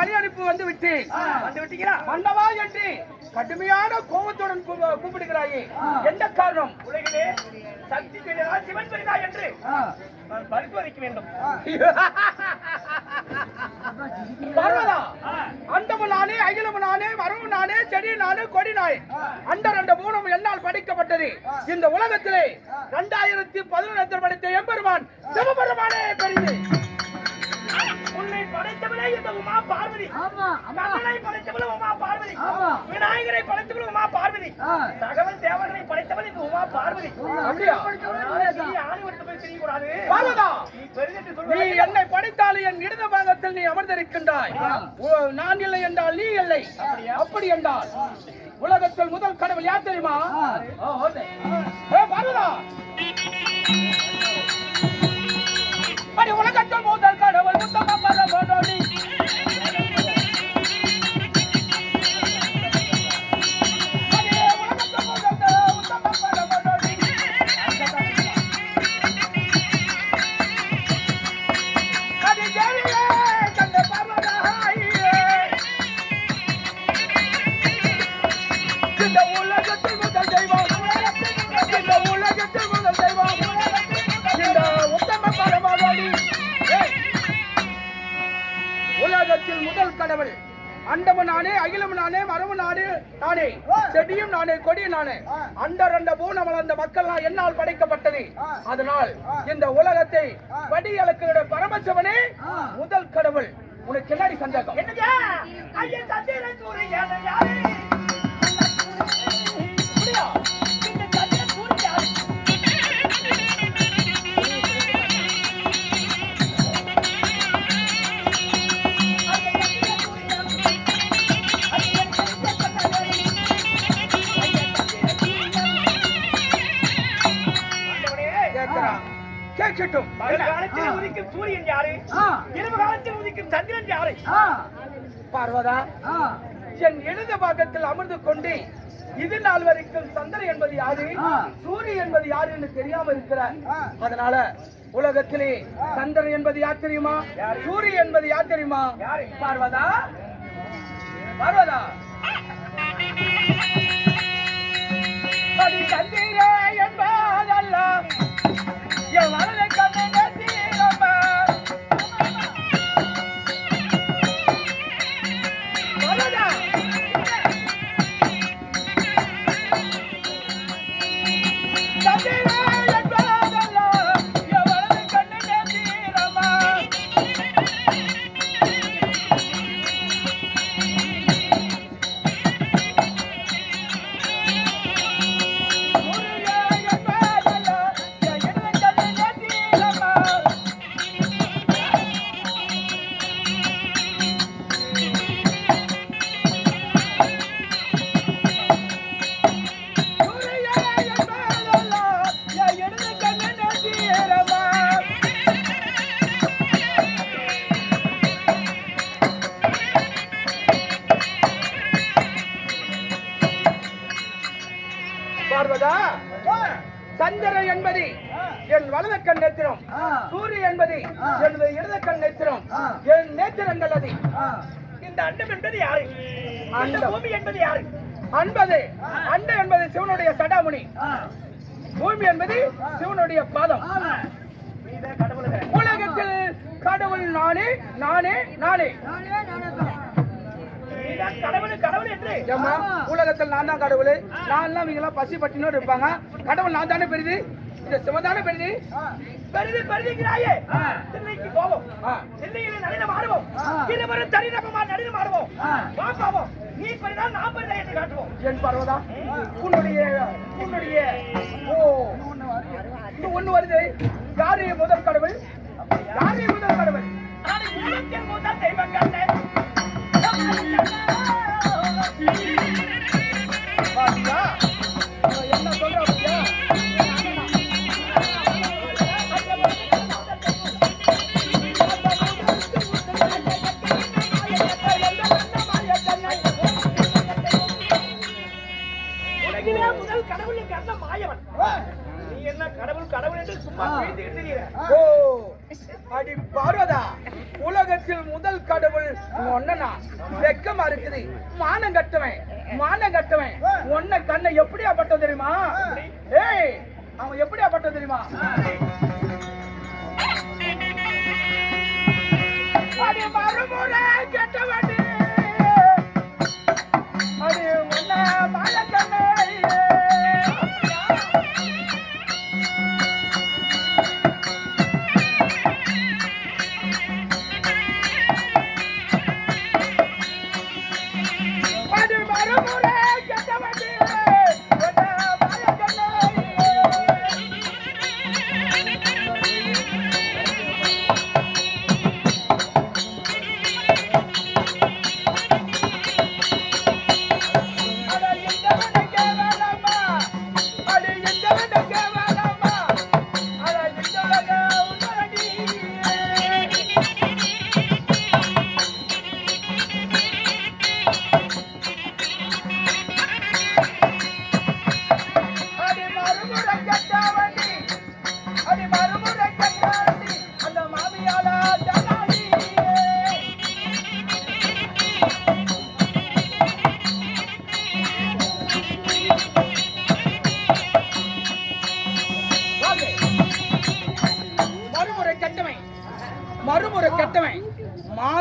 வழி அனுப்பி வந்து விட்டேன். வந்து விட்டீங்களா? மன்னவா என்று கடுமையான கோபத்துடன் கூப்பிடுகிறாயே. எந்த காரணம்? உலகிலே சக்தி சிவன் பெரிதா என்று நான் பரிசோதிக்க வேண்டும். பர்வதா அண்டமும் நானே அகிலமும் நானே மரமும் நானே செடி நானே கொடி நானே அந்த ரெண்டு மூணும் என்னால் படிக்கப்பட்டது. இந்த உலகத்திலே இரண்டாயிரத்தி பதினொன்று படித்த எம்பெருமான் சிவபெருமானே பெரியது உன்னை படைத்தவளே இந்த உமா பார்வதி. கண்ணனை படைத்தவளே உமா பார்வதி. விநாயகரை படைத்தவளே உமா பார்வதி. தகவல் தேவர்களை படைத்தவள் இந்த உமா பார்வதி. நீ என்னை படித்தாலும் என் இடது பாகத்தில் நீ அமர்ந்திருக்கின்றாய். நான் இல்லை என்றால் நீ இல்லை. அப்படி என்றால் உலகத்தில் முதல் கடவுள் யார் தெரியுமா? பர்வதா மரமும் நானே நானே. செடியும் நானே கொடியும் நானே. அண்ட ரெண்ட பூன வளர்ந்த மக்கள் என்னால் படைக்கப்பட்டது. அதனால் இந்த உலகத்தை படி அளக்கிற பரமசிவனே முதல் கடவுள். உனக்கு என்னடி சந்தேகம்? என்னங்க? சந்திரன் சூரியன் யாரு? பகல் காலத்தில் உதிக்கும் சூரியன் யாரு? இரவு காலத்தில் உதிக்கும் சந்திரன் யாரு? பார்வதா என் இடது பாகத்தில் அமர்ந்து கொண்டு இது நாள் வரைக்கும் சந்திரன் என்பது யாரு. சூரியன் என்பது யாரு என்று தெரியாம இருக்கிற அதனால உலகத்திலே சந்திரன் என்பது யார் தெரியுமா? சூரியன் என்பது யார் தெரியுமா? பார்வதா. பார்வதா. அது சிவனுடைய பாதம். உலகத்தில் கடவுள் நானே நானே நானே. உலகத்தில் நான் தான் கடவுள். நான் எல்லாம் இவங்க எல்லாம் பசி பட்டினோடு இருப்பாங்க. கடவுள் நான் தானே பெரிது? இந்த சிவதானே பெரிது? பெரிது பெரிதுங்கிறாயே. தில்லைக்கு போவோம். ஆ. தில்லையில நளினம் ஆடுவோம். இருவரும் தனிநபமா நளினம் ஆடுவோம். ஆ. வா பாவோம். நீ பெரிதா நான் பெரிதா என்று காட்டுவோம். என் பர்வதா? உன்னுடைய உன்னுடைய ஓ. இது ஒண்ணு வருது. யாரு முதல் கடவுள்? யாரு முதல் கடவுள்? முதல் தெய்வங்கள் என்ன சொல்ற? அடி பார்வதா. உலகத்தில் முதல் கடவுள் ஒன்னனா வெக்கமா இருக்குது. மானங்கட்ட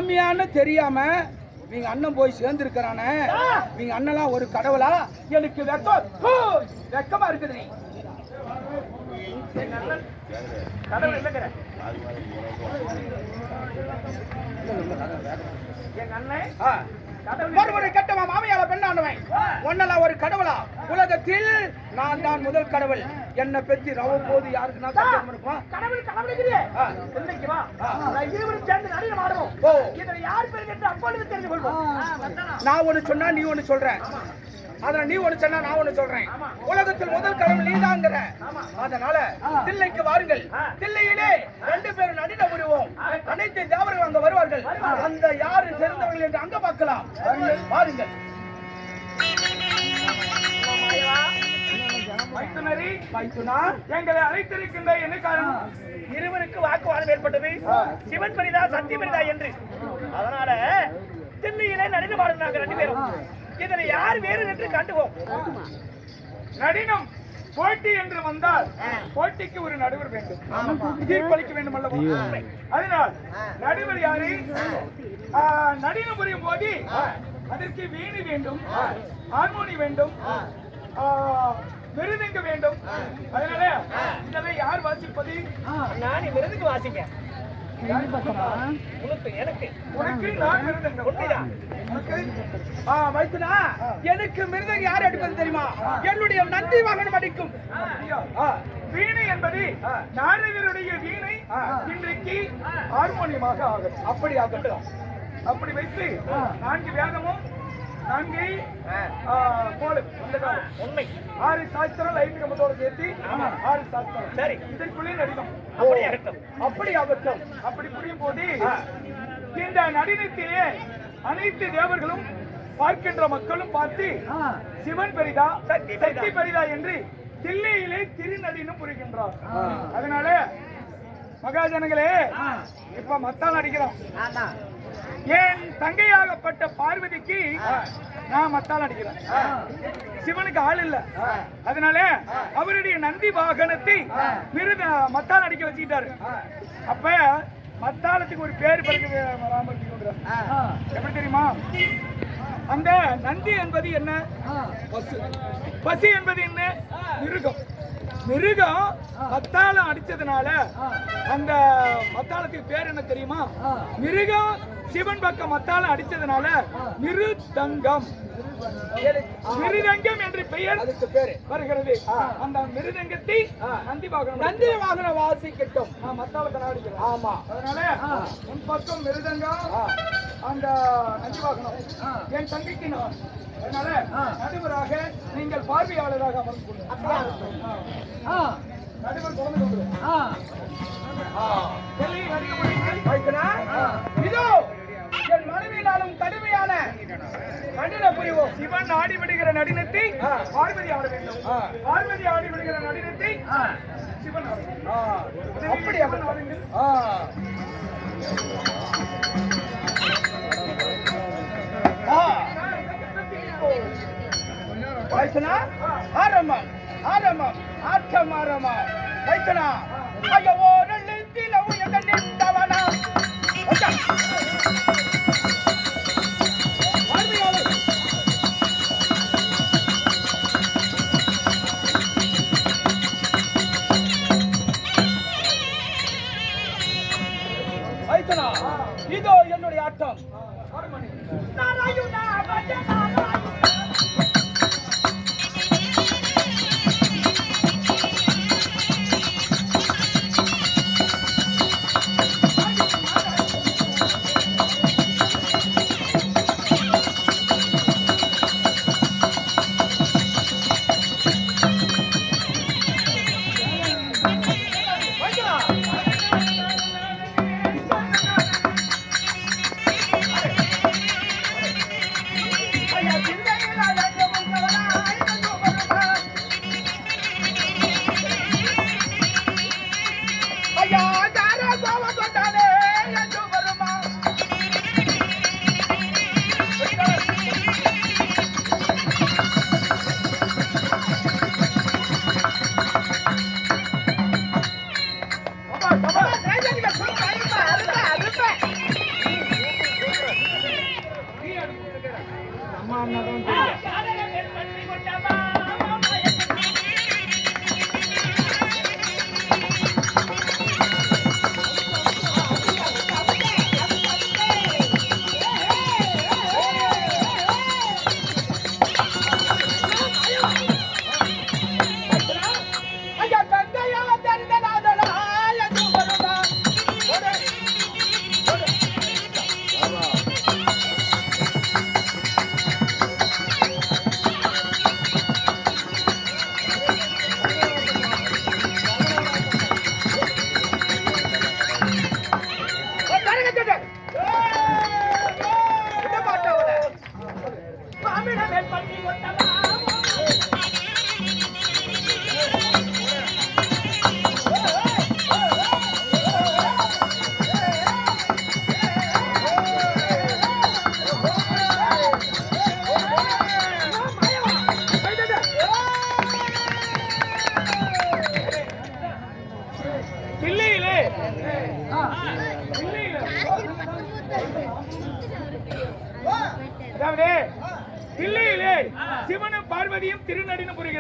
உண்மையான்னு தெரியாம நீங்க அண்ணன் போய் சேர்ந்திருக்கிறானே. நீங்க அண்ணலாம் ஒரு கடவுளா? எனக்கு வெக்கம் வெக்கமா இருக்குது நீ. கடவுள் இல்லைங்கிற. எங்க அண்ணன்? மறுமுறை கெட்டவன் மாமியால பெண்ணாண்டவன் ஒன்னலாம் ஒரு கடவுளா? உலகத்தில் நான் தான் முதல் கடவுள். என்ன பெற்றி ரவ போது யாருக்கு நான் சத்தியம் இருப்பான் கடவுள் கடவுளுக்குறியே. இன்னைக்கு வா. நான் இருவரும் சேர்ந்து நடிகை ஆடுவோம். இதுல யார் பேர் என்று அப்பொழுது தெரிந்து கொள்வோம். நான் ஒண்ணு சொன்னா நீ ஒண்ணு சொல்ற. அதுல நீ ஒண்ணு சொன்னா நான் ஒண்ணு சொல்றேன். உலகத்தில் முதல் கடவுள் நீதாங்கிற. அதனால தில்லைக்கு வாருங்கள். தில்லையிலே ரெண்டு பேரும் நடின புரிவோம் அனைத்து தேவர்கள் அங்க வருவார்கள். அந்த யாரு சேர்ந்தவர்கள் என்று அங்க பார்க்கலாம். வாருங்கள். எங்களை அழைத்திருக்கின்ற என்ன காரணம் இருவருக்கு வாக்குவாதம் ஏற்பட்டது. சிவன் பரிதா சத்திய பரிதா என்று. அதனால தில்லியிலே நடினம் ஆடுனாங்க ரெண்டு பேரும். இதுல யார் வேறு என்று கண்டுவோம் நடினம் போட்டி என்று வந்தால் போட்டிக்கு ஒரு நடுவர் வேண்டும். தீர்ப்பளிக்க வேண்டும் அல்லவா? அதனால் நடுவர் யாரு? நடினம் புரியும் போது அதற்கு வீணி வேண்டும் ஹார்மோனி வேண்டும் ஆ, மிருதங்க வேண்டும். அதனால இதெல்லாம் யார் வாசிப்பது? நான் மிருதுக்கு வாசிக்க எனக்கு மிருதங்க யார் அடிப்பது தெரியுமா என்னுடைய நந்தி வாகனம் அடிக்கும் வீணை என்பது நாரதருடைய வீணை இன்றைக்கு ஹார்மோனியமாக ஆகும் அப்படி ஆகட்டும் அப்படி வைத்து நான்கு வேதமும் நான்கு காலம் உண்மை. ஆறு சாஸ்திரம் லைட் கம்பத்தோட சேர்த்து ஆறு சாஸ்திரம் சரி. இதற்குள்ளே நடினம் அப்படி ஆகட்டும் அப்படி ஆகட்டும் அப்படி புரியும் போது இந்த நடினத்திலே அனைத்து தேவர்களும் பார்க்கின்ற மக்களும் பார்த்து சிவன் பெரிதா சக்தி பெரிதா. என்று தில்லையிலே திருநடினம் புரிகின்றார். அதனால மகாஜனங்களே இப்ப மத்தால் அடிக்கிறோம் என் தங்கையாகப்பட்ட பார்வதிக்கு நான் மத்தால் அடிக்கிறேன். சிவனுக்கு ஆள் இல்ல. அதனால அவருடைய நந்தி வாகனத்தை மிருத மத்தால் அடிக்க வச்சுக்கிட்டாரு. அப்ப மத்தாளத்துக்கு ஒரு பேர் பிறகு எப்படி தெரியுமா? அந்த நந்தி என்பது என்ன? பசு. பசு என்பது என்ன? மிருகம். மிருகம் மத்தாளம் அடிச்சதுனால அந்த மத்தாளத்துக்கு பேர் என்ன தெரியுமா? மிருகம் சிவன் பக்கம் மத்தாளம் அடிச்சதுனால மிருதங்கம். மிருதங்கம் என்று பெயர் அதுக்கு பேரு. வருகிறது. அந்த மிருதங்கத்தை நந்தி வாகனம் நந்தி வாகனம் வாசிக்கட்டும். மத்தாளத்தை அடிக்கிறோம் ஆமா. அதனால உன் பக்கம் மிருதங்கம் அந்த நந்தி வாகனம். என் தங்கைக்கு நான். அதனால நடுவராக நீங்கள் பார்வையாளராக அமர்ந்து கொள்ளுங்கள். நடுவர் குழந்தை கொண்டு இதோ என் மனைவியினாலும் கடுமையான கண்டின புரிவோம் சிவன் ஆடி விடுகிற நடினத்தை பார்வதி ஆட வேண்டும். பார்வதி ஆடி விடுகிற நடினத்தை சிவன் ஆடுங்கள். அப்படி அப்படி. ஆ. ஆ. வைத்தனா? ஆரம்பம். ஆரம்பம். ஆட்டம் ஆரம்பம். வைத்தனா? ஐயோ நிலத்தில உயர்ந்த நின்றவனா?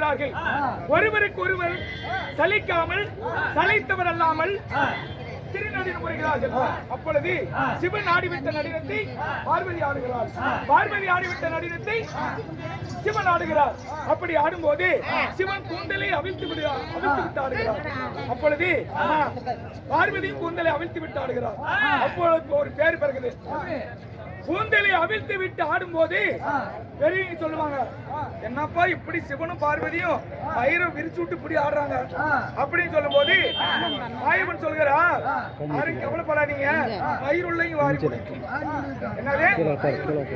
திருநடினம் ஒருவருக்கு ஒருவர் சலிக்காமல் சலைத்தவர் அல்லாமல் திருநடினம் புரிகிறார்கள் அப்பொழுது சிவன் ஆடிவிட்ட நடினத்தை பார்வதி ஆடுகிறார் பார்வதி ஆடிவிட்ட நடினத்தை சிவன் ஆடுகிறார். அப்படி ஆடும்போது சிவன் கூந்தலை அவிழ்த்து விடுகிறார் அவிழ்த்து விட்டு ஆடுகிறார். அப்பொழுது பார்வதியும் கூந்தலை அவிழ்த்து விட்டு ஆடுகிறார். அப்பொழுது ஒரு பேர் பிறகுது. கூந்தலை அவிழ்த்து விட்டு ஆடும்போது பெரியவங்க சொல்லுவாங்க என்னப்பா இப்படி சிவனும் பார்வதியும் பயிரம் விரிச்சு விட்டு இப்படி ஆடுறாங்க? அப்படின்னு சொல்லும்போது ஆயவன் சொல்கிறார் யாரும் கவலைப்படாதீங்க. பயிருள்ளையும் வாரி என்னது?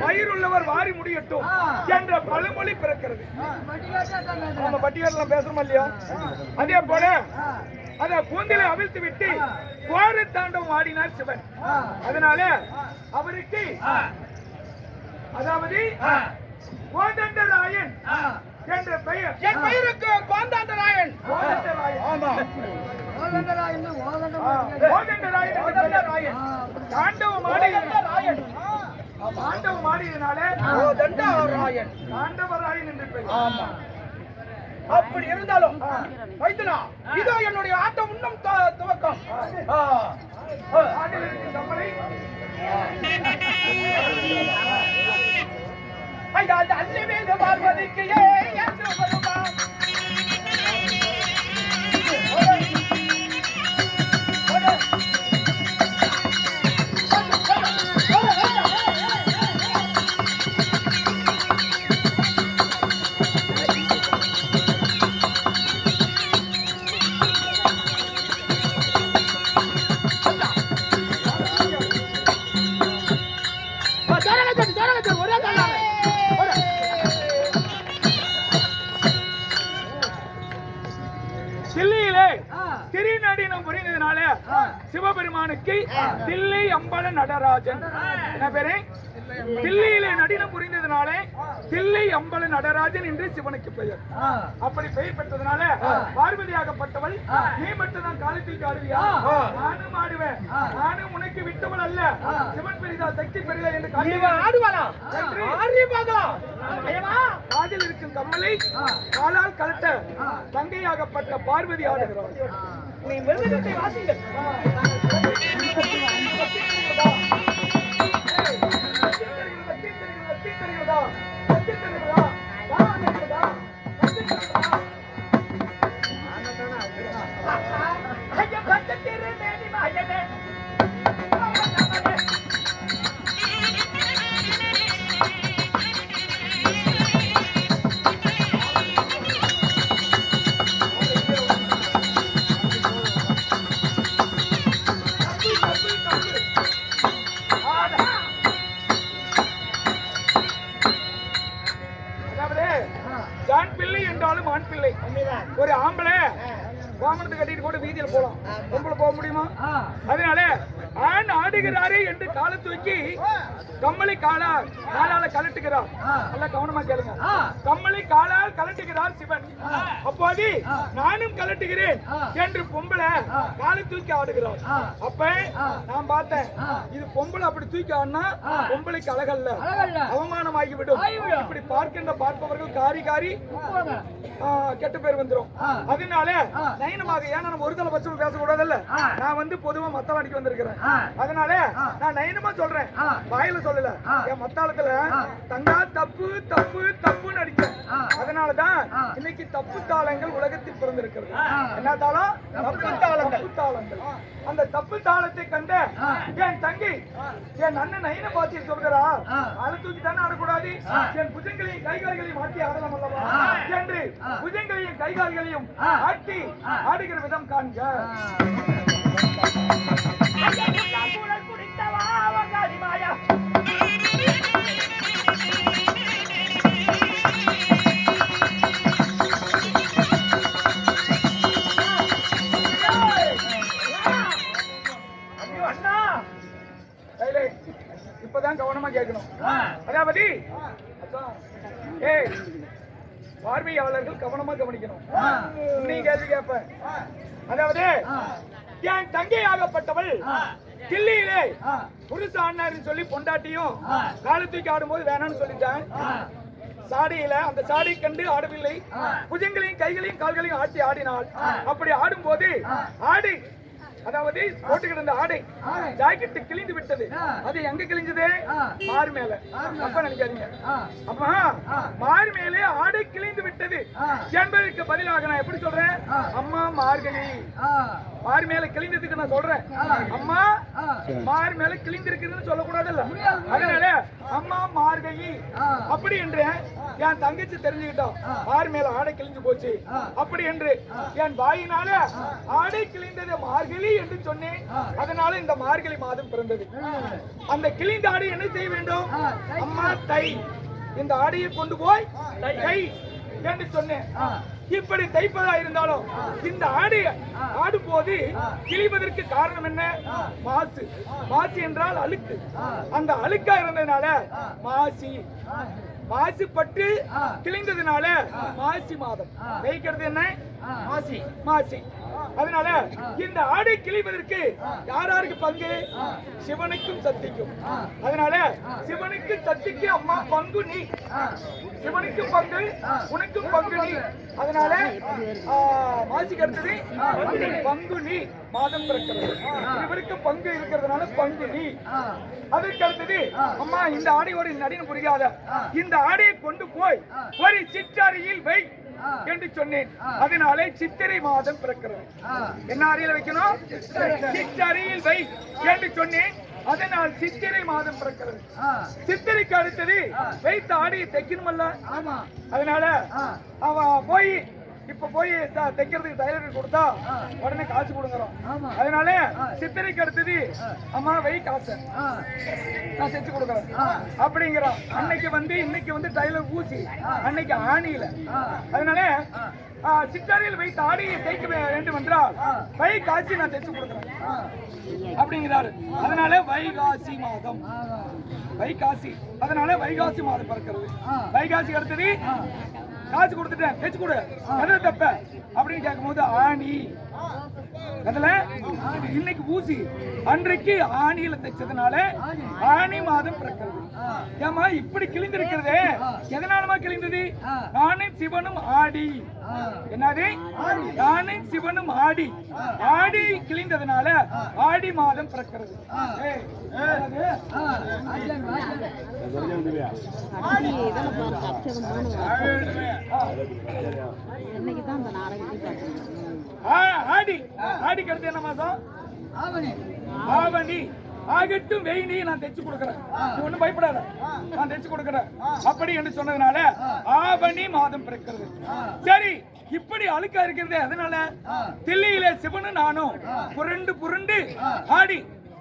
பயிருள்ளவர் வாரி முடியட்டும் என்ற பழமொழி பிறக்கிறது. நம்ம பட்டியலாம் பேசுறோமா இல்லையா? அதே போல அத கூந்தலை அவிழ்த்து விட்டு கோர தாண்டவம் ஆடினார் சிவன். அதனால அவருக்கு அதாவது கோதண்டராயன் என்ற பெயர். என் பெயருக்கு கோதண்டராயன். ஆமா. கோதண்டராயன் கோதண்டராயன். தாண்டவம் ஆடியராயன் தாண்டவம் ஆடியதுனால கோதண்டராயன். தாண்டவராயன் என்று பெயர். ஆமா. அப்படி இருந்தாலும் வைத்தனா இதோ என்னுடைய ஆட்டம் இன்னும் துவக்கம் ஆ. அந்த அள்ளி மீது பார்வதிக்கு ஏ தில்லியிலே அதனால சிவபெருமானுக்கு தில்லை அம்பல நடராஜன். என்ன பேரு? தில்லியிலே நடினம் புரிந்ததுனால தில்லை அம்பல நடராஜன் என்று சிவனுக்கு பெயர். அப்படி பெயர் பெற்றதுனால பார்வதியாகப்பட்டவள் நீ மட்டும் தான் காலத்தில் காடுவியா? நானும் ஆடுவேன். நானும் உனக்கு விட்டவள் அல்ல. சிவன் பெரிதா சக்தி பெரிதா என்று காதில் இருக்கும் கம்மலை காலால் கலட்ட தங்கையாகப்பட்ட பார்வதி ஆடுகிறாள். நீ மிருதகத்தை Ha ஐயா நானும் கலட்டுகிறேன் என்று பொம்பளை காலை தூக்கி ஆடுகிறார் அப்ப நான் பார்த்தேன். இது பொம்பளை அப்படி தூக்கி ஆடினா பொம்பளைக்கு அழகல்ல. அவமானமாகி விடும் இப்படி பார்க்கின்ற பார்ப்பவர்கள் காரி காரி கெட்ட பேர் வந்துரும். அதனால நயனமாக ஏன்னா நம்ம ஒரு தலை பட்சம் பேசக்கூடாதுல்ல? நான் வந்து பொதுவா மத்தளம் அடிக்க வந்திருக்கிறேன். அதனால நான் நயனமா சொல்றேன். வாயில சொல்லல. என் மத்தாளத்துல தங்கா தப்பு தப்பு தப்புன்னு அடிச்சேன். அதனாலதான் இன்னைக்கு தப்பு தாளங்கள் உலகத்தில் பிறந்திருக்கிறது. என்ன தாளம் தப்பு தாளங்கள். அந்த தப்பு தாளத்தை கண்ட என் தங்கி என் அண்ணன் நயன பாத்தி சொல்கிறா அழு தூக்கி தானே ஆடக்கூடாது? என் புஜங்களையும் கைகால்களையும் மாற்றி ஆடலாம் அல்லவா? என்று புஜங்களையும் கைகால்களையும் ஆட்டி ஆடுகிற விதம் காண்க. ஏய் பார்வையாளர்கள் கவனமா கவனிக்கணும். நீ கேள்வி கேட்ப அதாவது என் தங்கையாகப்பட்டவள் கிள்ளியிலே புருஷ அண்ணாருன்னு சொல்லி பொண்டாட்டியும் காலை தூக்கி ஆடும்போது வேணாம்னு சொல்லிட்டேன். சாடியில அந்த சாடி கண்டு ஆடவில்லை. புஜங்களையும் கைகளையும் கால்களையும் ஆட்டி ஆடினாள். அப்படி ஆடும்போது ஆடு அதாவது போட்டுக்கிட்டு இருந்த ஆடை ஜாக்கெட் கிழிந்து விட்டது. அது எங்க கிழிஞ்சது? மாறு மேல. அப்ப நினைக்காதீங்க. அப்ப மாறு மேலே ஆடை கிழிந்து விட்டது. என்பதற்கு பதிலாக நான் எப்படி சொல்றேன்? அம்மா மார்கழி. மாறு மேல கிழிந்ததுக்கு நான் சொல்றேன். அம்மா மாறு மேல கிழிந்திருக்குதுன்னு சொல்லக்கூடாதுல்ல. அதனால அம்மா மார்கழி அப்படி என்று என் தங்கச்சி தெரிஞ்சுக்கிட்டோம் மாறு மேல ஆடை கிழிஞ்சு போச்சு. அப்படி என்று என் வாயினால ஆடை கிழிந்தது மார்கழி என்று சொன்னேன். அதனால இந்த மார்கழி மாதம் பிறந்தது. அந்த கிழிந்த ஆடை என்ன செய்ய வேண்டும்? அம்மா தை. இந்த ஆடையை கொண்டு போய் தை. என்று சொன்னேன். இப்படி தைப்பதா இருந்தாலும் இந்த ஆடை ஆடும் போது கிழிவதற்கு காரணம் என்ன? மாசு. மாசு என்றால் அழுக்கு. அந்த அழுக்கா இருந்ததுனால மாசி. மாசுபட்டு கிழிந்ததுனால மாசி மாதம். வைக்கிறது என்ன? மாசி. மாசி. அதனால இந்த ஆடை கிழிவதற்கு யார் யாருக்கு பங்கு? சிவனுக்கும் சக்திக்கும். அதனால சிவனுக்கு சக்திக்கு அம்மா பங்கு நீ. இவனுக்கும் பங்கு உனக்கும் பங்கு நீ. அதனால ஆ, மாசிக்கு அடுத்தது பங்கு நீ. மாதம் பிறக்கிறது. இவருக்கு பங்கு இருக்கிறதுனால பங்கு நீ. அதற்கு அடுத்தது அம்மா இந்த ஆடையோட நடின புரியாத. இந்த ஆடையை கொண்டு போய் ஒரு சிற்றறையில் வை என்று சொன்னேன். அதனாலே சித்திரை மாதம் பிறக்கிறது. என்ன அறையில் வைக்கணும்? சிற்றறையில் வை என்று சொன்னேன். அதனால் சித்திரை மாதம் பிறக்கிறது. சித்திரைக்கு அடுத்தது வைத்த ஆடையை தைக்கணுமல்ல? அதனால அவ போய் இப்ப போய் தைக்கிறதுக்கு டைலருக்கு கொடுத்தா உடனே காசு கொடுக்குறோம். ஆமா. அதனால சித்திரைக்கு அடுத்தது அம்மா வை காசு. நான் தைச்சு கொடுக்குறேன். அப்படிங்கிறோம் அன்னைக்கு வந்து இன்னைக்கு வந்து டைலர் ஊசி. அன்னைக்கு ஆணியில. அதனால சித்தாரியில் வைத்து ஆடியை தைக்க வே- வேண்டும் என்றால் வை காசி நான் தைச்சு கொடுக்குறேன். அப்படிங்கிறாரு. அதனால வைகாசி மாதம். வைகாசி அதனால வைகாசி மாதம் பிறக்கிறது. வைகாசி அடுத்தது காசு கொடுத்துட்டேன் தைச்சு கொடு. எதுல தப்ப. அப்படின்னு கேட்கும்போது ஆணி. அதுல இன்னைக்கு ஊசி. அன்றைக்கு ஆணியில தைச்சதுனால ஆணி மாதம் பிறக்கிறது. ஏமா இப்படி கிழிந்திருக்கிறதே? எதனாலமா கிழிந்தது. நானும் சிவனும் ஆடி. என்னது? நானும் சிவனும் ஆடி. ஆடி கிழிந்ததுனால ஆடி மாதம் பிறக்கிறது. ஆடி ஆடிக்கு அடுத்து என்ன மாசம் ஆவணி. ஆவணி. ஆகட்டும் வெயினி நான் தைச்சு கொடுக்கறேன். நீ ஒண்ணும் பயப்படாத. நான் தைச்சு கொடுக்கறேன். அப்படி என்று சொன்னதுனால ஆவணி மாதம் பிறக்கிறது. சரி இப்படி அழுக்கா இருக்கிறது அதனால தில்லியில சிவனும் நானும் புரண்டு புரண்டு ஆடி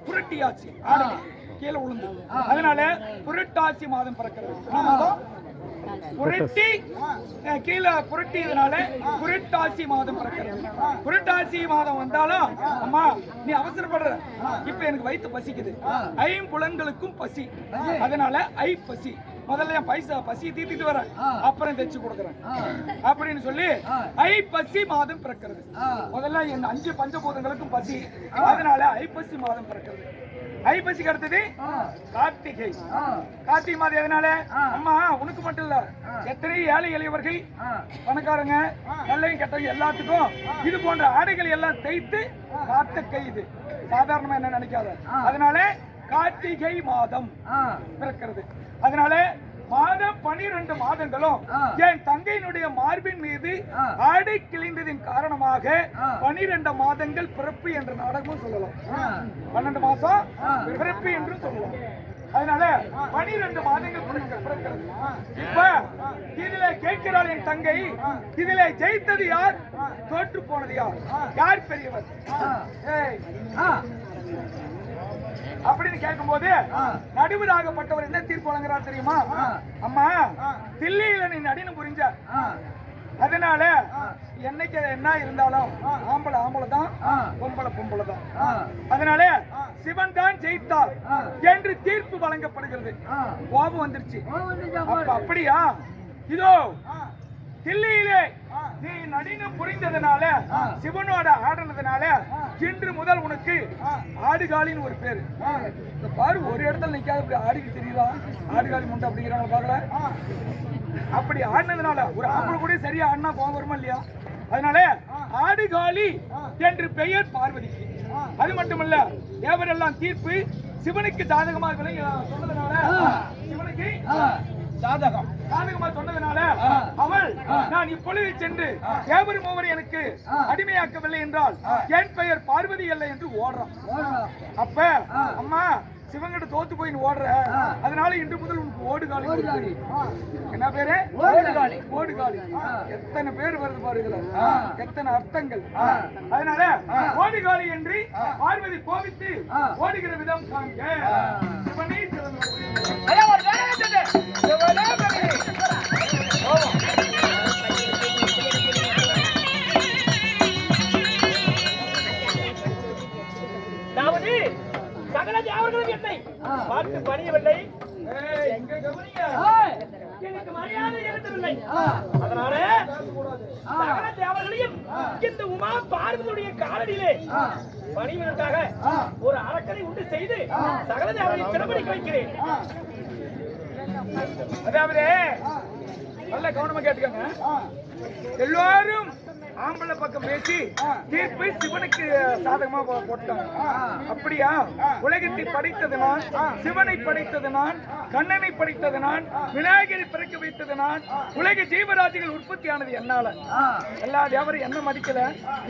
புரட்டியாச்சு. ஆடி கீழே விழுந்து அதனால புரட்டாசி மாதம் பிறக்கிறது? புரட்டி கீழே புரட்டியதுனால புரட்டாசி மாதம் பிறக்கிறது. புரட்டாசி மாதம் வந்தாலும் அம்மா நீ அவசரப்படுற. இப்ப எனக்கு வயிற்று பசிக்குது. ஐம்புலங்களுக்கும் பசி. அதனால ஐ பசி. முதல்ல என் பைசா பசியை தீட்டிட்டு வரேன். அப்புறம் தைச்சு கொடுக்குறேன். அப்படின்னு சொல்லி ஐ பசி மாதம் பிறக்கிறது. முதல்ல என் அஞ்சு பஞ்சபூதங்களுக்கும் பசி. அதனால ஐப்பசி மாதம் பிறக்கிறது. ஐப்பசிக்கு அடுத்தது கார்த்திகை. ஆ, கார்த்திகை மாதம் எதனால. அம்மா உனக்கு மட்டும் இல்ல. எத்தனை ஏழை எளியவர்கள்? பணக்காரங்க நல்லவங்க கெட்டவங்க எல்லாத்துக்கும் இது போன்ற ஆடைகள் எல்லாம் தைத்து காத்த கை இது. சாதாரணமா என்ன நினைக்காத. அதனால கார்த்திகை மாதம் பிறக்கிறது. அதனால மாதம் பனிரெண்டு மாதங்களும். என் தங்கையினுடைய மார்பின் மீது. ஆடை கிழிந்ததின் காரணமாக. பனிரெண்டு மாதங்கள் பிறப்பு என்ற நாடகமும் சொல்லலாம். பன்னெண்டு மாசம். பிறப்பு என்று சொல்லலாம். அதனால பனிரெண்டு மாதங்கள் பிறக்க- பிறக்கிறது. இப்ப இதுல கேட்கிறாள் என் தங்கை இதுல ஜெயித்தது யார்? தோற்று போனது யார்? யார் பெரியவர்? அப்படின்னு கேட்கும்போது நடுவராகப்பட்டவர் என்ன தீர்ப்பு வழங்குறார் தெரியுமா? அம்மா தில்லியில நீ நடினம் புரிஞ்ச. அதனால என்னைக்கு என்ன இருந்தாலும் ஆம்பளை ஆம்பளை தான். பொம்பளை பொம்பளை தான் அதனால சிவன் தான் ஜெயித்தார். என்று தீர்ப்பு வழங்கப்படுகிறது. கோபம் வந்துருச்சு. அப்படியா? இதோ தில்லியிலே நீ நடினம் புரிந்ததுனால சிவனோட ஆடினதுனால இன்று முதல் உனக்கு ஆடுகாலின்னு ஒரு பேரு. இந்த பாரு ஒரு இடத்துல நிக்காத இப்படி ஆடிக்கு தெரியுதா? ஆடுகாலி முண்டை அப்படிங்கிறாங்க பாருல அப்படி ஆடினதுனால ஒரு ஆம்பளை கூட சரியா ஆடினா கோவம் வருமா இல்லையா? அதனால ஆடுகாலி என்று பெயர் பார்வதிக்கு. அது மட்டுமல்ல தேவரெல்லாம் தீர்ப்பு சிவனுக்கு சாதகமா விளங்கி சொன்னதுனால சிவனுக்கு சாதகம் சாதகமா சொன்னதுனால அவள் நான் இப்பொழுது சென்று தேவர் மூவர் எனக்கு அடிமையாக்கவில்லை என்றால் என் பெயர் பார்வதி அல்ல என்று ஓடுறான் ஓடுறா. அப்ப அம்மா சிவங்கிட்ட தோத்து போய் ஓடுற. அதனால இன்று முதல் உனக்கு ஓடுகாலி. என்ன பேரு? ஓடுகாலி. ஓடுகாலி எத்தனை பேர் வருது பாருங்கள எத்தனை அர்த்தங்கள்? அதனால ஓடுகாலி என்று பார்வதி கோபித்து ஓடுகிற விதம் காண்க. பணியவில்லை எனக்கு மரியாதை செலுத்தவில்லை ஆ, அதனால தேவர்களையும் இந்த உமா பார்வதியுடைய காலடியிலே பணிவதற்காக ஒரு அரக்கனை உண்டு செய்து சகல தேவரை சிறப்படிக்க வைக்கிறேன். அதாவது நல்ல கவனமா கேட்டுக்கோங்க. எல்லாரும் ஆம்பளை பக்கம் பேசி தீர்ப்பு சிவனுக்கு சாதகமா போட்டாங்க அப்படியா? உலகத்தை படைத்தது நான் சிவனை படைத்தது நான் கண்ணனை படைத்தது நான் விநாயகரை பிறக்க வைத்தது நான் உலக ஜீவராசிகள் உற்பத்தி ஆனது என்னால எல்லா தேவரும் என்ன மதிக்கல?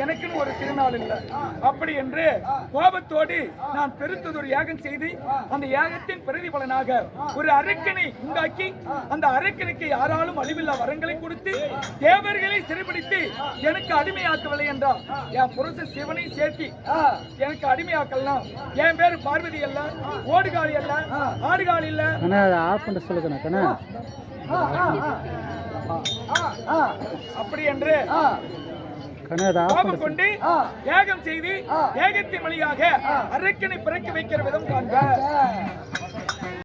எனக்குன்னு ஒரு திருநாள் இல்ல. அப்படி என்று கோபத்தோடு நான் பெருத்ததொரு யாகம் செய்து அந்த யாகத்தின் பிரதிபலனாக ஒரு அரக்கனை உண்டாக்கி அந்த அரக்கனுக்கு யாராலும் அழிவில்லா வரங்களை கொடுத்து தேவர்களை சிறைபிடித்து எனக்கு அடிமையாக்கவில்லை என்றால் என் புருஷ சிவனை சேர்த்தி எனக்கு அடிமையாக்கலாம் என் பேரு பார்வதி அல்ல ஓடுகாலி அல்ல ஆடுகாலி இல்ல. ஆஃப் பண்ண கண்ணா. அப்படி என்று கொண்டு ஏகம் செய்து ஏகத்தின் வழியாக அரக்கனை பிறக்க வைக்கிற விதம் காண்க.